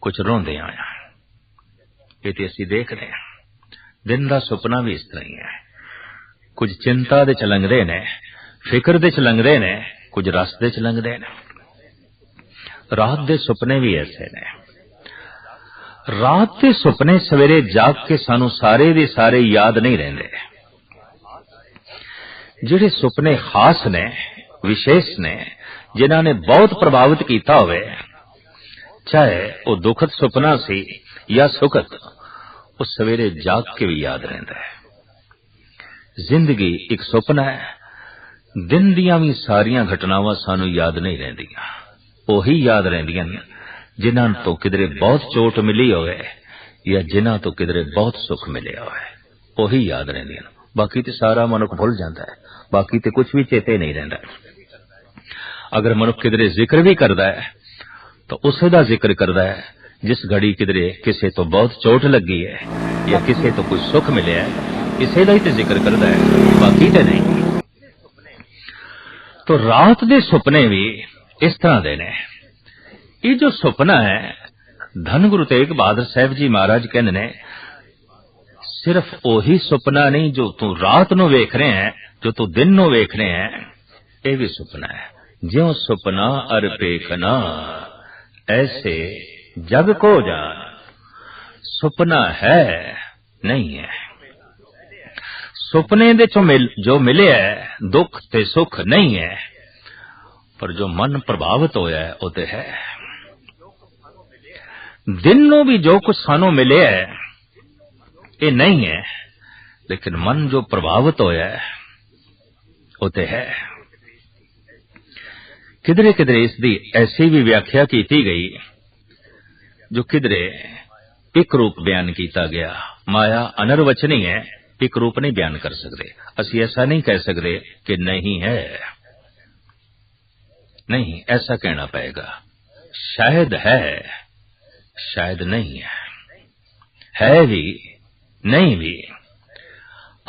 ਕੁਝ ਰੋਂਦਿਆਂ ਹੋਇਆ। ਇਹ ਤੇ ਅਸੀਂ ਦੇਖਦੇ ਹਾਂ। ਦਿਨ ਦਾ ਸੁਪਨਾ ਵੀ ਇਸ ਤਰ੍ਹਾਂ ਹੀ ਹੈ। ਕੁਝ ਚਿੰਤਾ ਦੇ ਚ ਲੰਘਦੇ ਨੇ, ਫਿਕਰ ਦੇ ਚ ਲੰਘਦੇ ਨੇ, ਕੁਝ ਰਸ ਦੇ ਚ ਲੰਘਦੇ ਨੇ। ਰਾਤ ਦੇ ਸੁਪਨੇ ਵੀ ਐਸੇ ਨੇ। ਰਾਤ ਦੇ ਸੁਪਨੇ ਸਵੇਰੇ ਜਾਗ ਕੇ ਸਾਨੂੰ ਸਾਰੇ ਦੇ ਸਾਰੇ ਯਾਦ ਨਹੀਂ ਰਹਿੰਦੇ। ਜਿਹੜੇ ਸੁਪਨੇ ਖਾਸ ਨੇ, ਵਿਸ਼ੇਸ਼ ਨੇ, ਜਿਨ੍ਹਾਂ ਨੇ ਬਹੁਤ ਪ੍ਰਭਾਵਿਤ ਕੀਤਾ ਹੋਵੇ, ਚਾਹੇ ਉਹ ਦੁਖਦ ਸੁਪਨਾ ਸੀ ਜਾਂ ਸੁਖਦ, ਉਹ ਸਵੇਰੇ ਜਾਗ ਕੇ ਵੀ ਯਾਦ ਰਹਿੰਦਾ ਹੈ। ਜ਼ਿੰਦਗੀ ਇੱਕ ਸੁਪਨਾ ਹੈ। ਦਿਨ ਦੀਆਂ ਵੀ ਸਾਰੀਆਂ ਘਟਨਾਵਾਂ ਸਾਨੂੰ ਯਾਦ ਨਹੀਂ ਰਹਿੰਦੀਆਂ। ਉਹੀ ਯਾਦ ਰਹਿੰਦੀਆਂ ਨੇ। ਜਿਨ੍ਹਾਂ ਤੋਂ ਕਿਧਰੇ ਬਹੁਤ ਚੋਟ ਮਿਲੀ ਹੋਵੇ ਜਾਂ ਜਿਨ੍ਹਾਂ ਤੋਂ ਕਿਧਰੇ ਬਹੁਤ ਸੁੱਖ ਮਿਲਿਆ ਹੋਵੇ, ਉਹੀ ਯਾਦ ਰਹਿੰਦੀਆਂ ਨੇ। ਬਾਕੀ ਤੇ ਸਾਰਾ ਮਨੁੱਖ ਭੁੱਲ ਜਾਂਦਾ ਹੈ। ਬਾਕੀ ਤੇ ਕੁਝ ਵੀ ਚੇਤੇ ਨਹੀਂ ਰਹਿੰਦਾ। ਅਗਰ ਮਨੁੱਖ ਕਿਧਰੇ ਜ਼ਿਕਰ ਵੀ ਕਰਦਾ ਹੈ, ਤਾਂ ਉਸੇ ਦਾ ਜ਼ਿਕਰ ਕਰਦਾ ਹੈ, ਜਿਸ ਘੜੀ ਕਿਧਰੇ ਕਿਸੇ ਤੋਂ ਬਹੁਤ ਚੋਟ ਲੱਗੀ ਹੈ ਜਾਂ ਕਿਸੇ ਤੋਂ ਕੋਈ ਸੁੱਖ ਮਿਲਿਆ ਇਸੇ ਦਾ ਹੀ ਤੇ ਜ਼ਿਕਰ ਕਰਦਾ ਹੈ। ਬਾਕੀ ਤੇ ਨਹੀਂ। ਤਾਂ ਰਾਤ ਦੇ ਸੁਪਨੇ ਵੀ ਇਸ ਤਰ੍ਹਾਂ ਦੇ ਨੇ। ਇਹ ਜੋ ਸੁਪਨਾ ਹੈ, ਧਨ ਗੁਰੂ ਤੇਗ ਬਹਾਦਰ ਸਾਹਿਬ ਜੀ ਮਹਾਰਾਜ ਕਹਿੰਦੇ ਨੇ, ਸਿਰਫ ਉਹੀ ਸੁਪਨਾ ਨਹੀਂ ਜੋ ਤੂੰ ਰਾਤ ਨੂੰ ਵੇਖ ਰਿਹਾ ਹੈ, ਜੋ ਤੂੰ ਦਿਨ ਨੂੰ ਵੇਖ ਰਿਹਾ ਹੈ, ਇਹ ਵੀ ਸੁਪਨਾ ਹੈ। ਜਿਉ ਸੁਪਨਾ ਅਰ ਪੇਖਨਾ ਐਸੇ ਜਗ ਕੋ ਜਾਨ। ਸੁਪਨਾ ਹੈ, ਨਹੀਂ ਹੈ। ਸੁਪਨੇ ਦੇ ਚੋਂ ਜੋ ਮਿਲਿਆ ਦੁੱਖ ਤੇ ਸੁੱਖ ਨਹੀਂ ਹੈ। ਪਰ ਜੋ ਮਨ ਪ੍ਰਭਾਵਿਤ ਹੋਇਆ ਉਹ ਤੇ ਹੈ। दिन भी जो कुछ सानो मिले है, ये नहीं है, लेकिन मन जो प्रभावित होया है, होते है। किधरे किधरे इसकी ऐसी भी व्याख्या की गई, जो किधरे एक रूप बयान किया गया। माया अनर्वचनी है, एक रूप नहीं बयान कर सकते। असि ऐसा नहीं कह सकते कि नहीं है। नहीं, ऐसा कहना पड़ेगा। शायद है। शायद नहीं है। है भी, नहीं भी।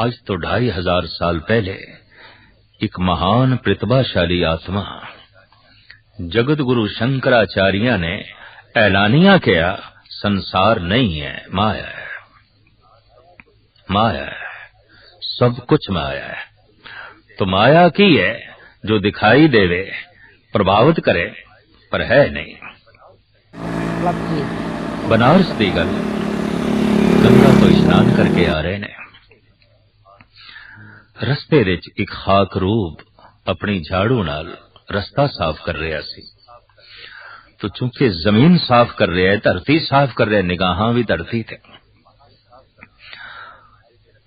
आज तो ढाई हज़ार साल पहले एक महान प्रतिभाशाली आत्मा जगत गुरु शंकराचार्य ने ऐलानिया किया संसार नहीं है, माया है। माया है, सब कुछ माया है। तो माया की है जो दिखाई देवे, प्रभावित करे, पर है नहीं। ਉਪਲਬਧ ਨੇ ਬਨਾਰਸ ਦੀ ਗੱਲ। ਗੰਗਾ ਤੋਂ ਇਸ਼ਨਾਨ ਕਰਕੇ ਆ ਰਹੇ ਨੇ। ਰਸਤੇ ਵਿੱਚ ਇੱਕ ਖਾਕ ਰੂਪ ਆਪਣੀ ਝਾੜੂ ਨਾਲ ਰਸਤਾ ਸਾਫ਼ ਕਰ ਰਿਹਾ ਸੀ। ਤੋ ਚੁੰਕਿ ਜ਼ਮੀਨ ਸਾਫ਼ ਕਰ ਰਿਹਾ ਹੈ, ਧਰਤੀ ਸਾਫ਼ ਕਰ ਰਿਹਾ ਨਿਗਾਹਾਂ ਵੀ ਧਰਤੀ ਤੇ।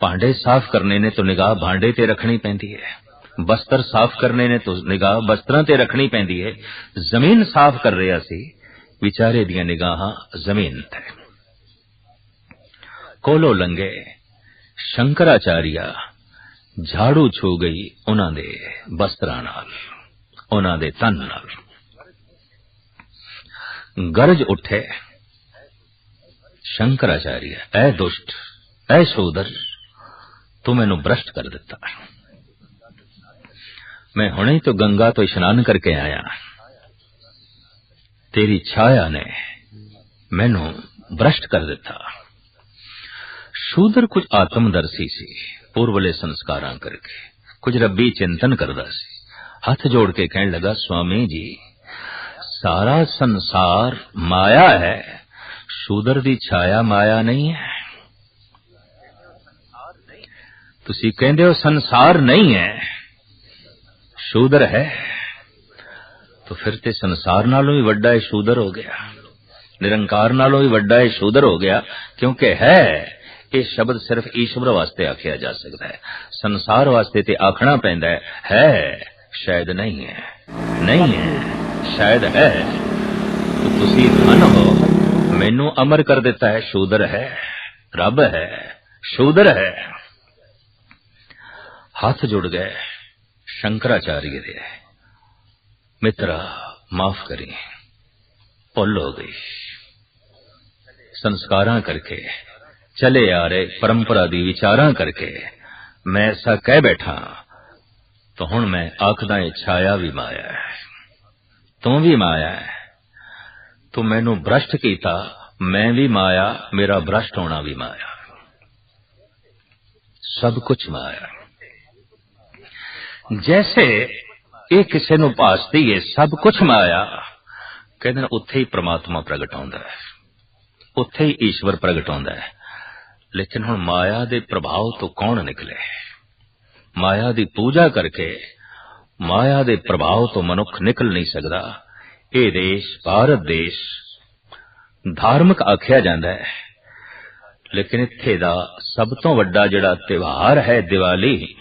ਭਾਂਡੇ ਸਾਫ਼ ਕਰਨੇ ਨੇ ਤੋ ਨਿਗਾਹ ਭਾਂਡੇ ਤੇ ਰੱਖਣੀ ਪੈਂਦੀ ਹੈ। ਬਸਤਰ ਸਾਫ਼ ਕਰਨੇ ਨੇ ਤੋ ਨਿਗਾਹ ਬਸਤਰਾਂ ਤੇ ਰੱਖਣੀ ਪੈਂਦੀ ਹੈ। ਜ਼ਮੀਨ ਸਾਫ਼ ਕਰ ਰਿਹਾ ਸੀ ਵਿਚਾਰੇ ਦੀਆਂ ਨਿਗਾਹਾਂ ਜ਼ਮੀਨ ਤੇ ਕੋਲੋ ਲੰਗੇ ਸ਼ੰਕਰਾਚਾਰੀਆ ਝਾੜੂ ਛੂ ਗਈ ਉਹਨਾਂ ਦੇ ਬਸਤਰਾਂ ਨਾਲ ਉਹਨਾਂ ਦੇ ਤਨ ਨਾਲ ਗਰਜ ਉੱਠੇ ਸ਼ੰਕਰਾਚਾਰੀਆ ਐ ਦੁਸ਼ਟ ਐ ਸ਼ੂਦਰ ਤੂੰ ਮੈਨੂੰ ਭ੍ਰਸ਼ਟ ਕਰ ਦਿੱਤਾ मैं हुने तो गंगा तो स्नान करके आया तेरी छाया ने मैनू भ्रष्ट कर दिता शूदर कुछ आत्मदर्शी सी, पूर्वले संस्कार करके, कुछ रबी चिंतन करता हथ जोड़ के कह लगा, स्वामी जी, सारा संसार माया है, शूदर दी छाया माया नहीं है। तुसी कहते हो, संसार नहीं है, शूदर है। ਤਾਂ ਫਿਰ ਤੇ ਸੰਸਾਰ ਨਾਲੋਂ ਵੀ ਵੱਡਾ ਇਹ ਸ਼ੂਦਰ ਹੋ ਗਿਆ ਨਿਰੰਕਾਰ ਨਾਲੋਂ ਵੀ ਵੱਡਾ ਇਹ ਸ਼ੂਦਰ ਹੋ ਗਿਆ ਕਿਉਂਕਿ ਹੈ ਇਹ ਸ਼ਬਦ ਸਿਰਫ ਈਸ਼ਵਰ ਵਾਸਤੇ ਆਖਿਆ ਜਾ ਸਕਦਾ ਹੈ ਸੰਸਾਰ ਵਾਸਤੇ ਤੇ ਆਖਣਾ ਪੈਂਦਾ ਹੈ ਹੈ ਸ਼ਾਇਦ ਨਹੀਂ ਹੈ ਨਹੀਂ ਹੈ ਸ਼ਾਇਦ ਹੈ ਤੁਸੀਂ ਧਨ ਹੋ ਮੈਨੂੰ ਅਮਰ ਕਰ ਦਿੱਤਾ ਹੈ ਸ਼ੂਦਰ ਹੈ ਰੱਬ ਹੈ ਸ਼ੂਦਰ ਹੈ ਹੱਥ ਜੁੜ ਗਏ ਸ਼ੰਕਰਾਚਾर्य ਦੇ ਮਿੱਤਰਾ ਮਾਫ ਕਰੀ ਭੁੱਲ ਹੋ ਗਈ ਸੰਸਕਾਰਾਂ ਕਰਕੇ ਚਲੇ ਆ ਰਹੇ ਪਰੰਪਰਾ ਦੀ ਵਿਚਾਰਾਂ ਕਰਕੇ ਮੈਂ ਐਸਾ ਕਹਿ ਬੈਠਾ ਤਾਂ ਹੁਣ ਮੈਂ ਆਖਦਾ ਇਹ ਛਾਇਆ ਵੀ ਮਾਇਆ ਹੈ ਤੂੰ ਵੀ ਮਾਇਆ ਹੈ ਤੂੰ ਮੈਨੂੰ ਭ੍ਰਸ਼ਟ ਕੀਤਾ ਮੈਂ ਵੀ ਮਾਇਆ ਮੇਰਾ ਭ੍ਰਸ਼ਟ ਹੋਣਾ ਵੀ ਮਾਇਆ ਸਭ ਕੁਝ ਮਾਇਆ ਜੈਸੇ ਇਹ ਕਿਸੇ ਨੂੰ ਭਾਸਦੀ ਏ ਸਭ ਕੁਝ ਮਾਇਆ ਕਹਿੰਦੇ ਨੇ, ਉੱਥੇ ਹੀ ਪ੍ਰਮਾਤਮਾ ਪ੍ਰਗਟ ਹੁੰਦਾ ਹੈ। ਉੱਥੇ ਹੀ ਈਸ਼ਵਰ ਪ੍ਰਗਟ ਹੁੰਦਾ ਹੈ। ਲੇਕਿਨ ਹੁਣ ਮਾਇਆ ਦੇ ਪ੍ਰਭਾਵ ਤੋਂ ਕੌਣ ਨਿਕਲੇ? ਮਾਇਆ ਦੀ ਪੂਜਾ ਕਰਕੇ ਮਾਇਆ ਦੇ ਪ੍ਰਭਾਵ ਤੋਂ ਮਨੁੱਖ ਨਿਕਲ ਨਹੀਂ ਸਕਦਾ। ਇਹ ਦੇਸ਼, ਭਾਰਤ ਦੇਸ਼ ਧਾਰਮਿਕ ਆਖਿਆ ਜਾਂਦਾ ਹੈ। ਲੇਕਿਨ ਇੱਥੇ ਦਾ ਸਭ ਤੋਂ ਵੱਡਾ ਜਿਹੜਾ ਤਿਉਹਾਰ ਹੈ ਦੀਵਾਲੀ।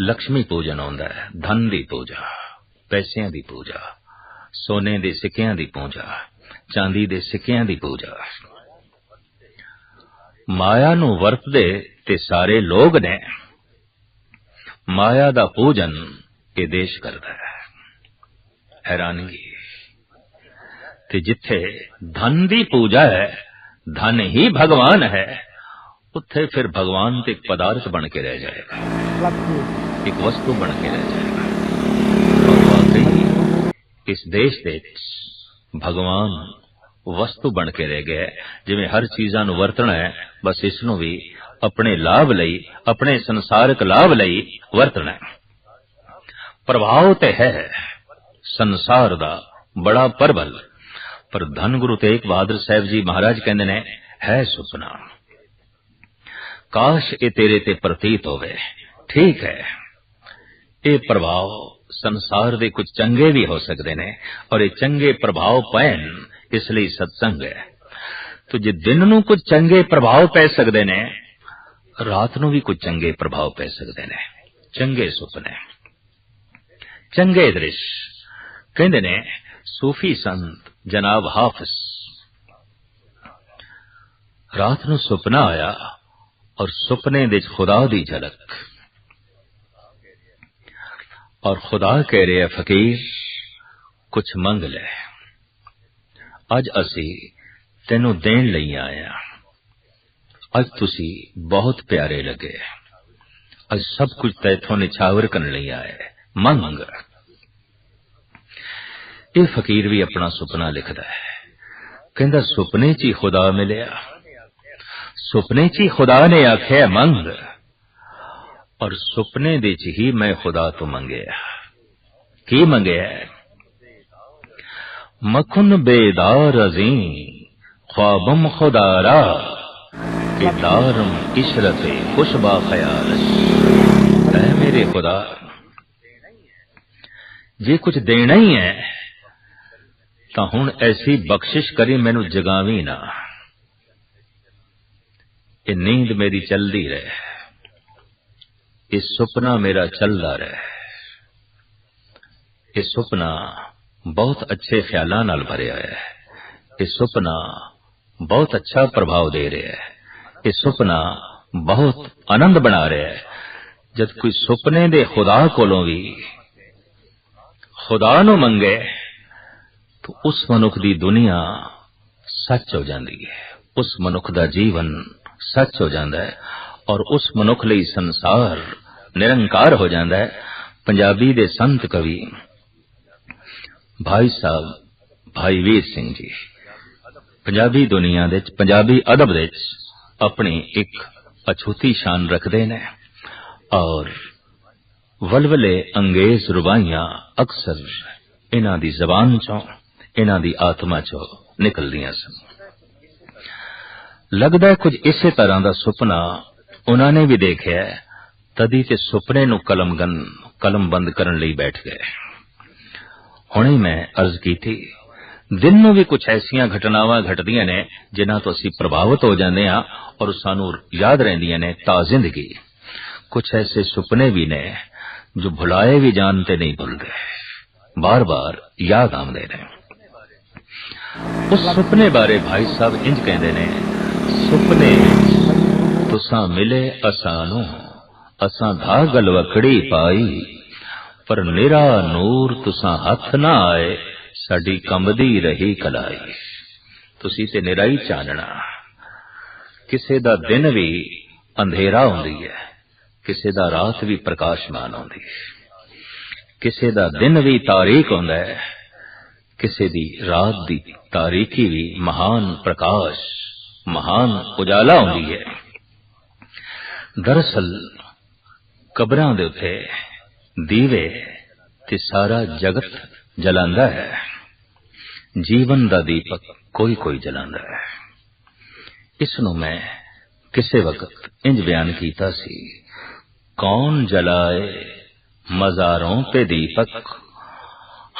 ਲక్ష్ਮੀ ਪੂਜਨ ਆਉਂਦਾ ਹੈ, ਧਨ ਦੀ ਪੂਜਾ, ਪੈਸਿਆਂ ਦੀ ਪੂਜਾ, ਸੋਨੇ ਦੇ ਸਿੱਕਿਆਂ ਦੀ ਪੂਜਾ, ਚਾਂਦੀ ਦੇ ਸਿੱਕਿਆਂ ਦੀ ਪੂਜਾ। ਮਾਇਆ ਨੂੰ ਵਰਤਦੇ ਤੇ ਸਾਰੇ ਲੋਕ ਨੇ ਮਾਇਆ ਦਾ ਪੂਜਨ ਇਹ ਦੇਸ਼ ਕਰਦਾ ਹੈ। ਹੈਰਾਨਗੀ। ਤੇ ਜਿੱਥੇ ਧਨ ਦੀ ਪੂਜਾ ਹੈ, ਧਨ ਹੀ ਭਗਵਾਨ ਹੈ, ਉੱਥੇ ਫਿਰ ਭਗਵਾਨ ਤੇ ਪਦਾਰਥ ਬਣ ਕੇ ਰਹਿ ਜਾਏਗਾ। ਇੱਕ ਵਸਤੂ ਬਣ ਕੇ ਰਹਿ ਜਾਏਗਾ। ਔਰ ਵਾਕਈ ਇਸ ਦੇਸ਼ ਦੇ ਵਿੱਚ ਭਗਵਾਨ ਵਸਤੂ ਬਣ ਕੇ ਰਹਿ ਗਿਆ ਜਿਵੇਂ ਹਰ ਚੀਜ਼ਾਂ ਨੂੰ ਵਰਤਣਾ ਹੈ, ਬਸ ਇਸ ਨੂੰ ਵੀ ਆਪਣੇ ਲਾਭ ਲਈ, ਆਪਣੇ ਸੰਸਾਰਿਕ ਲਾਭ ਲਈ ਵਰਤਣਾ ਹੈ। ਪ੍ਰਭਾਵ ਤੇ ਹੈ ਸੰਸਾਰ ਦਾ ਬੜਾ ਪਰਬਲ। ਪਰ ਧੰਨ ਗੁਰੂ ਤੇਗ ਬਹਾਦਰ ਸਾਹਿਬ ਜੀ ਮਹਾਰਾਜ ਕਹਿੰਦੇ ਨੇ, ਹੈ ਸੁਪਨਾ। ਕਾਸ਼ ਇਹ ਤੇਰੇ ਤੇ ਪ੍ਰਤੀਤ ਹੋਵੇ, ਠੀਕ ਹੈ। ਇਹ ਪ੍ਰਭਾਵ ਸੰਸਾਰ ਦੇ ਕੁਝ ਚੰਗੇ ਵੀ ਹੋ ਸਕਦੇ ਨੇ ਔਰ ਇਹ ਚੰਗੇ ਪ੍ਰਭਾਵ ਪੈਣ ਇਸ ਲਈ ਸਤਸੰਗ ਹੈ। ਤੋ ਜੇ ਦਿਨ ਨੂੰ ਕੁਝ ਚੰਗੇ ਪ੍ਰਭਾਵ ਪੈ ਸਕਦੇ ਨੇ, ਰਾਤ ਨੂੰ ਵੀ ਕੁਝ ਚੰਗੇ ਪ੍ਰਭਾਵ ਪੈ ਸਕਦੇ ਨੇ। ਚੰਗੇ ਸੁਪਨੇ। ਚੰਗੇ ਦ੍ਰਿਸ਼। ਕਹਿੰਦੇ ਨੇ, ਸੂਫੀ ਸੰਤ ਜਨਾਬ ਹਾਫਿਜ਼, ਰਾਤ ਨੂੰ ਸੁਪਨਾ ਆਇਆ ਔਰ ਸੁਪਨੇ ਵਿੱਚ ਖੁਦਾ ਦੀ ਝਲਕ। ਔਰ ਖੁਦਾ ਕਹਿ ਰਿਹਾ ਫਕੀਰ ਕੁਝ ਮੰਗ ਲੈ ਅੱਜ ਅਸੀਂ ਤੈਨੂੰ ਦੇਣ ਲਈ ਆਏ ਆ ਅੱਜ ਤੁਸੀਂ ਬਹੁਤ ਪਿਆਰੇ ਲੱਗੇ ਅੱਜ ਸਭ ਕੁਝ ਤੈਥੋਂ ਨਿਛਾਵਰ ਕਰਨ ਲਈ ਆਏ ਮੰਗ ਇਹ ਫਕੀਰ ਵੀ ਆਪਣਾ ਸੁਪਨਾ ਲਿਖਦਾ ਹੈ ਕਹਿੰਦਾ ਸੁਪਨੇ 'ਚ ਹੀ ਖੁਦਾ ਮਿਲਿਆ ਸੁਪਨੇ 'ਚ ਹੀ ਖੁਦਾ ਨੇ ਆਖਿਆ ਮੰਗ ਔਰ ਸੁਪਨੇ ਦੇ 'ਚ ਹੀ ਮੈਂ ਖੁਦਾ ਤੋਂ ਮੰਗਿਆ ਕੀ ਮੰਗਿਆ ਮਖੁਨ ਬੇਦਾਰ ਅਜ਼ੀ ख्वाबम खुदारा कि दारम इशरत खुशबा ख्याल ऐ मेरे खुदा ਜੇ ਕੁਝ ਦੇਣਾ ਹੀ ਹੈ ਤਾਂ ਹੁਣ ਐਸੀ ਬਖਸ਼ਿਸ਼ ਕਰੀ ਮੈਨੂੰ ਜਗਾਵੀ ਨਾ ਇਹ ਨੀਂਦ ਮੇਰੀ ਚਲਦੀ ਰਹੇ ਇਹ ਸੁਪਨਾ ਮੇਰਾ ਚੱਲਦਾ ਰਹੇ। ਇਹ ਸੁਪਨਾ ਬਹੁਤ ਅੱਛੇ ਖਿਆਲਾਂ ਨਾਲ ਭਰਿਆ ਹੈ। ਇਹ ਸੁਪਨਾ ਬਹੁਤ ਅੱਛਾ ਪ੍ਰਭਾਵ ਦੇ ਰਿਹਾ ਹੈ। ਇਹ ਸੁਪਨਾ ਬਹੁਤ ਆਨੰਦ ਬਣਾ ਰਿਹਾ ਹੈ। ਜਦ ਕੋਈ ਸੁਪਨੇ ਦੇ ਖੁਦਾ ਕੋਲੋਂ ਵੀ ਖੁਦਾ ਨੂੰ ਮੰਗੇ, ਤਾਂ ਉਸ ਮਨੁੱਖ ਦੀ ਦੁਨੀਆ ਸੱਚ ਹੋ ਜਾਂਦੀ ਹੈ। ਉਸ ਮਨੁੱਖ ਦਾ ਜੀਵਨ ਸੱਚ ਹੋ ਜਾਂਦਾ ਹੈ। ਔਰ ਉਸ ਮਨੁੱਖ ਲਈ ਸੰਸਾਰ ਨਿਰੰਕਾਰ ਹੋ ਜਾਂਦਾ ਹੈ। ਪੰਜਾਬੀ ਦੇ ਸੰਤ ਕਵੀ ਭਾਈ ਸਾਹਿਬ, ਭਾਈ ਵੀਰ ਸਿੰਘ ਜੀ, ਪੰਜਾਬੀ ਦੁਨੀਆ ਦੇ ਵਿੱਚ, ਪੰਜਾਬੀ ਅਦਬ ਦੇ ਵਿੱਚ ਆਪਣੀ ਇੱਕ ਅਛੂਤੀ ਸ਼ਾਨ ਰੱਖਦੇ ਨੇ ਔਰ ਵਲਵਲੇ ਅੰਗੇਜ਼ ਰੁਬਾਈਆਂ ਅਕਸਰ ਇਹਨਾਂ ਦੀ ਜ਼ਬਾਨ ਚੋਂ, ਇਹਨਾਂ ਦੀ ਆਤਮਾ ਚੋਂ ਨਿਕਲਦੀਆਂ ਸਨ। ਲੱਗਦਾ ਕੁਝ ਇਸੇ ਤਰ੍ਹਾਂ ਦਾ ਸੁਪਨਾ ਉਹਨਾਂ ਨੇ ਵੀ ਦੇਖਿਆ ਤਦੀ ਤੇ ਸੁਪਨੇ ਨੂੰ ਕਲਮਗਨ ਕਲਮਬੰਦ ਕਰਨ ਲਈ ਬੈਠ ਗਏ। ਹੁਣੇ ਮੈਂ ਅਰਜ਼ ਕੀਤੀ, ਦਿਨ ਨੂੰ ਵੀ ਕੁਝ ਐਸੀਆਂ ਘਟਨਾਵਾਂ ਘਟਦੀਆਂ ਨੇ, ਜਿਨ੍ਹਾਂ ਤੋਂ ਅਸੀਂ ਪ੍ਰਭਾਵਿਤ ਹੋ ਜਾਂਦੇ ਹਾਂ ਔਰ ਸਾਨੂੰ ਯਾਦ ਰਹਿੰਦੀਆਂ ਨੇ ਤਾਂ ਜ਼ਿੰਦਗੀ। ਕੁਝ ਐਸੇ ਸੁਪਨੇ ਵੀ ਨੇ, ਜੋ ਭੁਲਾਏ ਵੀ ਜਾਣ ਤੇ ਨਹੀਂ ਭੁੱਲਦੇ। ਬਾਰ-ਬਾਰ ਯਾਦ ਆਉਂਦੇ ਨੇ। ਉਸ ਸੁਪਨੇ ਬਾਰੇ ਭਾਈ ਸਾਹਿਬ ਇੰਜ ਕਹਿੰਦੇ ਨੇ, ਸੁਪਨੇ ਤੁਸਾਂ ਮਿਲੇ, ਅਸਾਂ ਨੂੰ, ਅਸਾਂ ਧਾਗਲ ਵਕੜੀ ਪਾਈ। ਪਰ ਨਿਰਾ ਨੂਰ ਤੁਸਾਂ ਹੱਥ ਨਾ ਆਏ, ਸਾਡੀ ਕੰਬਦੀ ਰਹੀ ਕਲਾਈ। ਤੁਸੀਂ ਤੇ ਨਿਰਾਈ ਚਾਨਣਾ। ਕਿਸੇ ਦਾ ਦਿਨ ਵੀ ਅੰਧੇਰਾ ਹੁੰਦੀ ਹੈ, ਕਿਸੇ ਦਾ ਰਾਤ ਵੀ ਪ੍ਰਕਾਸ਼ਮਾਨ ਹੁੰਦੀ ਹੈ। ਕਿਸੇ ਦਾ ਦਿਨ ਵੀ ਤਾਰੀਕ ਹੁੰਦਾ ਹੈ, ਕਿਸੇ ਦੀ ਰਾਤ ਦੀ ਤਾਰੀਕੀ ਵੀ ਮਹਾਨ ਪ੍ਰਕਾਸ਼, ਮਹਾਨ ਉਜਾਲਾ ਹੁੰਦੀ ਹੈ। ਦਰਅਸਲ ਕਬਰਾਂ ਦੇ ਉੱਤੇ ਦੀਵੇ ਤੇ ਸਾਰਾ ਜਗਤ ਜਲਾਂਦਾ ਹੈ। ਜੀਵਨ ਦਾ ਦੀਪਕ ਕੋਈ ਕੋਈ ਜਲਾਂਦਾ ਹੈ। ਇਸ ਨੂੰ ਮੈਂ ਕਿਸੇ ਵਕਤ ਇੰਜ ਬਿਆਨ ਕੀਤਾ ਸੀ, ਕੌਣ ਜਲਾਏ ਮਜ਼ਾਰੋਂ ਤੇ ਦੀਪਕ,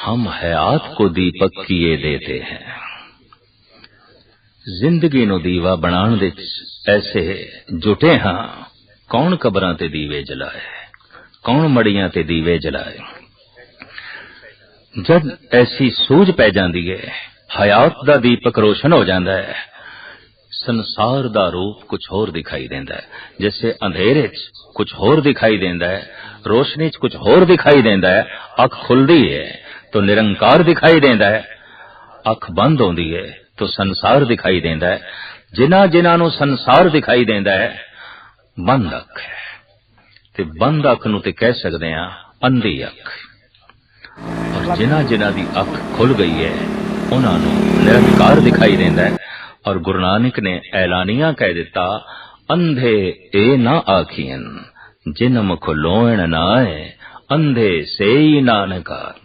ਹਮ ਹਯਾਤ ਕੋ ਦੀਪਕ ਕੀਏ ਦੇਤੇ ਹੈ। ਜ਼ਿੰਦਗੀ ਨੂੰ ਦੀਵਾ ਬਣਾਉਣ ਦੇ ਐਸੇ ਜੁਟੇ ਹਾਂ ਕੌਣ ਕਬਰਾਂ ਤੇ ਦੀਵੇ ਜਲਾਏ? ਕੌਣ ਮੜੀਆਂ ਤੇ ਦੀਵੇ ਜਲਾਏ? ਜਦ ਐਸੀ ਸੂਝ ਪੈ ਜਾਂਦੀ ਹੈ ਹਯਾਤ ਦਾ ਦੀਪਕ ਰੋਸ਼ਨ ਹੋ ਜਾਂਦਾ ਹੈ ਸੰਸਾਰ ਦਾ ਰੂਪ ਕੁਝ ਹੋਰ ਦਿਖਾਈ ਦਿੰਦਾ ਹੈ ਜਿਵੇਂ ਅੰਧੇਰੇ 'ਚ ਕੁਝ ਹੋਰ ਦਿਖਾਈ ਦਿੰਦਾ ਹੈ ਰੋਸ਼ਨੀ 'ਚ ਕੁਝ ਹੋਰ ਦਿਖਾਈ ਦਿੰਦਾ ਹੈ ਅੱਖ ਖੁੱਲਦੀ ਹੈ ਤਾਂ ਨਿਰੰਕਾਰ ਦਿਖਾਈ ਦਿੰਦਾ ਹੈ ਅੱਖ ਬੰਦ ਹੁੰਦੀ ਹੈ ਤਾਂ ਸੰਸਾਰ ਦਿਖਾਈ ਦਿੰਦਾ ਹੈ ਜਿਨ੍ਹਾਂ ਜਿਨ੍ਹਾਂ ਨੂੰ ਸੰਸਾਰ ਦਿਖਾਈ ਦਿੰਦਾ ਹੈ ਬੰਦ ਅੱਖ ਹੈ। ਤੇ ਬੰਦ ਅੱਖ ਨੂੰ ਤੇ ਕਹਿ ਸਕਦੇ ਆ ਅੰਧੀ ਅੱਖ ਔਰ ਜਿਨ੍ਹਾਂ ਜਿਨ੍ਹਾਂ ਦੀ ਅੱਖ ਖੁੱਲ ਗਈ ਹੈ, ਉਹਨਾਂ ਨੂੰ ਨਿਰੰਕਾਰ ਦਿਖਾਈ ਦਿੰਦਾ ਹੈ। ਔਰ ਗੁਰੂ ਨਾਨਕ ਨੇ ਐਲਾਨੀਆਂ ਕਹਿ ਦਿੱਤਾ, ਅੰਧੇ ਇਹ ਨਾ ਆਖੀਨ ਜਿਨ ਮੁਖ ਲੋਣ ਨਾਏ ਅੰਧੇ ਸੇਈ ਨਾਨਕਾ।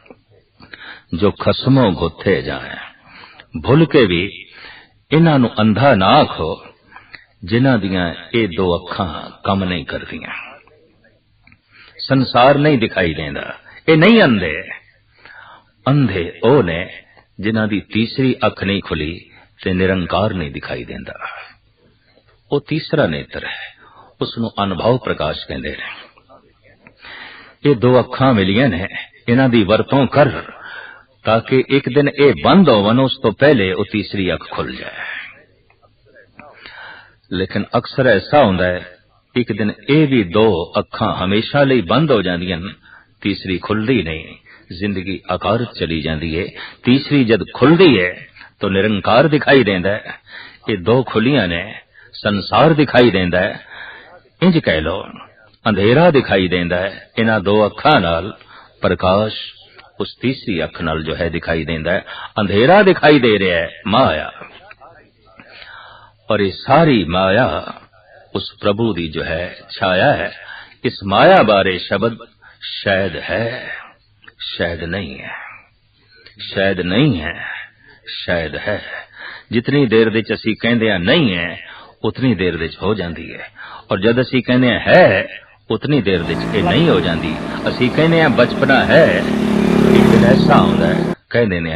ਜੋ ਖਸਮੋ ਗੁੱਥੇ ਜਾਏ, ਭੁੱਲ ਕੇ ਵੀ ਇਹਨਾਂ ਨੂੰ ਅੰਧਾ ਨਾ ਆਖੋ। ਜਿਨ੍ਹਾਂ ਦੀਆਂ ਇਹ ਦੋ ਅੱਖਾਂ ਕੰਮ ਨਹੀਂ ਕਰਦੀਆਂ। ਸੰਸਾਰ ਨਹੀਂ ਦਿਖਾਈ ਦਿੰਦਾ। ਇਹ ਨਹੀਂ ਅੰਧੇ। ਅੰਧੇ ਉਹ ਨੇ ਜਿਨ੍ਹਾਂ ਦੀ ਤੀਸਰੀ ਅੱਖ ਨਹੀਂ ਖੁੱਲੀ ਤੇ ਨਿਰੰਕਾਰ ਨਹੀਂ ਦਿਖਾਈ ਦਿੰਦਾ। ਉਹ ਤੀਸਰਾ ਨੇਤਰ ਹੈ। ਉਸ ਨੂੰ ਅਨੁਭਵ ਪ੍ਰਕਾਸ਼ ਕਹਿੰਦੇ ਨੇ। ਇਹ ਦੋ ਅੱਖਾਂ ਮਿਲੀਆਂ ਨੇ। ਇਹਨਾਂ ਦੀ ਵਰਤੋਂ ਕਰ ਤਾਂ ਕਿ ਇੱਕ ਦਿਨ ਇਹ ਬੰਦ ਹੋਵਨ ਉਸ ਤੋਂ ਪਹਿਲੇ ਉਹ ਤੀਸਰੀ ਅੱਖ ਖੁੱਲ ਜਾਏ। ਲੇਕਿਨ ਅਕਸਰ ਐਸਾ ਹੁੰਦਾ ਹੈ, ਇੱਕ ਦਿਨ ਇਹ ਵੀ ਦੋ ਅੱਖਾਂ ਹਮੇਸ਼ਾ ਲਈ ਬੰਦ ਹੋ ਜਾਂਦੀਆਂ ਨੇ ਤੀਸਰੀ ਖੁੱਲਦੀ ਨਹੀਂ, ਜ਼ਿੰਦਗੀ ਆਕਾਰਤ ਚਲੀ ਜਾਂਦੀ ਹੈ ਤੀਸਰੀ ਜਦ ਖੁੱਲਦੀ ਹੈ ਤਾਂ ਨਿਰੰਕਾਰ ਦਿਖਾਈ ਦਿੰਦਾ ਹੈ। ਇਹ ਦੋ ਖੁੱਲੀਆਂ ਨੇ, ਸੰਸਾਰ ਦਿਖਾਈ ਦਿੰਦਾ ਹੈ। ਇੰਜ ਕਹਿ ਲੋ ਅੰਧੇਰਾ ਦਿਖਾਈ ਦਿੰਦਾ ਹੈ, ਇਹਨਾਂ ਦੋ ਅੱਖਾਂ ਨਾਲ ਪ੍ਰਕਾਸ਼ ਉਸ ਤੀਸਰੀ ਅੱਖ ਨਾਲ ਜੋ ਹੈ ਦਿਖਾਈ ਦਿੰਦਾ ਹੈ। ਅੰਧੇਰਾ ਦਿਖਾਈ ਦੇ ਰਿਹਾ ਹੈ, ਮਾਇਆ। और ये सारी माया उस प्रभु दी जो है छाया है इस माया बारे शब्द शायद है शायद नहीं है शायद नहीं है शायद है ਜਿਤਨੀ ਦੇਰ ਦੇ ਚ ਅਸੀਂ ਕਹਿੰਦੇ ਆ ਨਹੀਂ ਹੈ ਉਤਨੀ ਦੇਰ ਦੇ ਚ ਹੋ ਜਾਂਦੀ ਹੈ ਔਰ ਜਦ ਅਸੀਂ ਕਹਿੰਦੇ ਆ ਹੈ ਉਤਨੀ ਦੇਰ ਦੇ ਚ ਇਹ ਨਹੀਂ ਹੋ ਜਾਂਦੀ ਅਸੀਂ ਕਹਿੰਦੇ ਆ ਬਚਪਨਾ ਹੈ ਇੱਕ ਦਿਨ ਐਸਾ ਹੁੰਦਾ ਹੈ ਕਹਿੰਦੇ ਨੇ